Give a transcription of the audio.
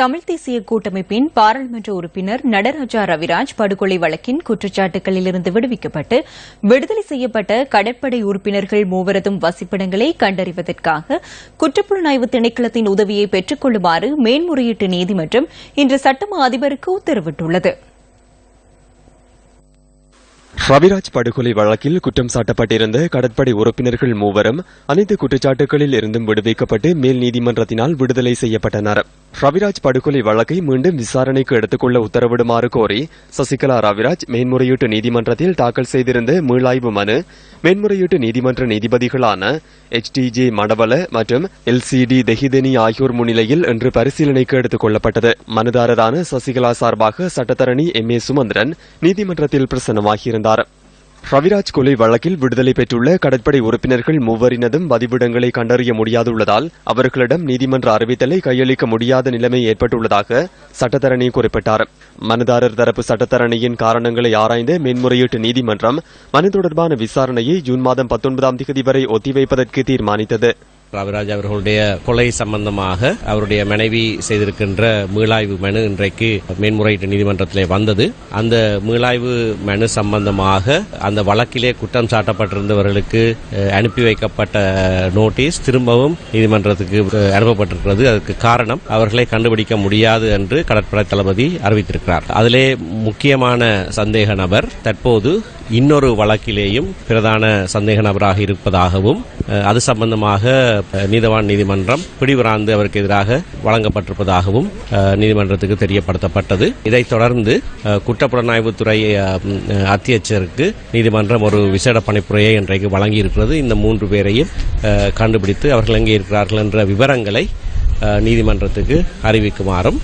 தமிழ் தேசிய கூட்டமைப்பின் பாராளுமன்ற உறுப்பினர் நடராஜா ரவிராஜ் படுகொலை வழக்கின் குற்றச்சாட்டுகளிலிருந்து விடுவிக்கப்பட்டு விடுதலை செய்யப்பட்ட கடற்படை உறுப்பினர்கள் மூவரதும் வசிப்பிடங்களை கண்டறிவதற்காக குற்றப்புலனாய்வு திணைக்களத்தின் உதவியை பெற்றுக் கொள்ளுமாறு மேன்முறையீட்டு நீதிமன்றம் இன்று சட்டமா அதிபருக்கு உத்தரவிட்டுள்ளது. ரவிராஜ் படுகொலை வழக்கில் குற்றம் சாட்டப்பட்டிருந்த கடற்படை உறுப்பினர்கள் மூவரும் அனைத்து குற்றச்சாட்டுகளில் இருந்தும் விடுவிக்கப்பட்டு மேல் நீதிமன்றத்தினால் விடுதலை செய்யப்பட்டனர். ரவிராஜ் படுகொலை வழக்கை மீண்டும் விசாரணைக்கு எடுத்துக்கொள்ள உத்தரவிடுமாறு கோரி சசிகலா ரவிராஜ் மேன்முறையீட்டு நீதிமன்றத்தில் தாக்கல் செய்திருந்த மீளாய்வு மனு மேன்முறையீட்டு நீதிமன்ற நீதிபதிகளான எச் டி ஜே மடவல மற்றும் எல் சி டி தெஹிதெனி ஆகியோர் முன்னிலையில் இன்று பரிசீலனைக்கு எடுத்துக் கொள்ளப்பட்டது. மனுதாரரான சசிகலா சார்பாக சட்டத்தரணி எம் ஏ சுமந்திரன் நீதிமன்றத்தில் பிரசன்னமாகியிருந்தார். ரவிராஜ் கொலை வழக்கில் விடுதலை பெற்றுள்ள கடற்படை உறுப்பினர்கள் மூவரினதும் பதிவிடங்களை கண்டறிய முடியாதுள்ளதால் அவர்களிடம் நீதிமன்ற அறிவித்தலை கையளிக்க முடியாத நிலைமை ஏற்பட்டுள்ளதாக சட்டத்தரணி குறிப்பிட்டார். மனுதாரர் தரப்பு சட்டத்தரணியின் காரணங்களை ஆராய்ந்த மேன்முறையீட்டு நீதிமன்றம் மனு தொடர்பான விசாரணையை ஜூன் மாதம் பத்தொன்பதாம் தேதி வரை ஒத்திவைப்பதற்கு தீர்மானித்தது. ராவிராஜ் அவர்களுடைய கொலை சம்பந்தமாக அவருடைய மனைவி செய்திருக்கின்ற மீளாய்வு மனு இன்றைக்கு மேன்முறையீட்டு நீதிமன்றத்திலே வந்தது. அந்த மீளாய்வு மனு சம்பந்தமாக அந்த வழக்கிலே குற்றம் சாட்டப்பட்டிருந்தவர்களுக்கு அனுப்பி வைக்கப்பட்ட நோட்டீஸ் திரும்பவும் நீதிமன்றத்துக்கு அனுப்பப்பட்டிருக்கிறது. அதற்கு காரணம் அவர்களை கண்டுபிடிக்க முடியாது என்று கடற்படை தளபதி அறிவித்திருக்கிறார். அதிலே முக்கியமான சந்தேக நபர் தற்போது இன்னொரு வழக்கிலேயும் பிரதான சந்தேக நபராக இருப்பதாகவும் அது சம்பந்தமாக நீதவான் நீதிமன்றம் பிடிவராந்து அவருக்கு எதிராக வழங்கப்பட்டிருப்பதாகவும் நீதிமன்றத்துக்கு தெரியப்படுத்தப்பட்டது. இதைத் தொடர்ந்து குற்றப்புலனாய்வுத்துறை அத்தியட்சருக்கு நீதிமன்றம் ஒரு விசேட பணிப்புரையை இன்றைக்கு வழங்கியிருக்கிறது. இந்த மூன்று பேரையும் கண்டுபிடித்து அவர்கள் எங்கே இருக்கிறார்கள் என்ற விவரங்களை நீதிமன்றத்துக்கு அறிவிக்குமாறும்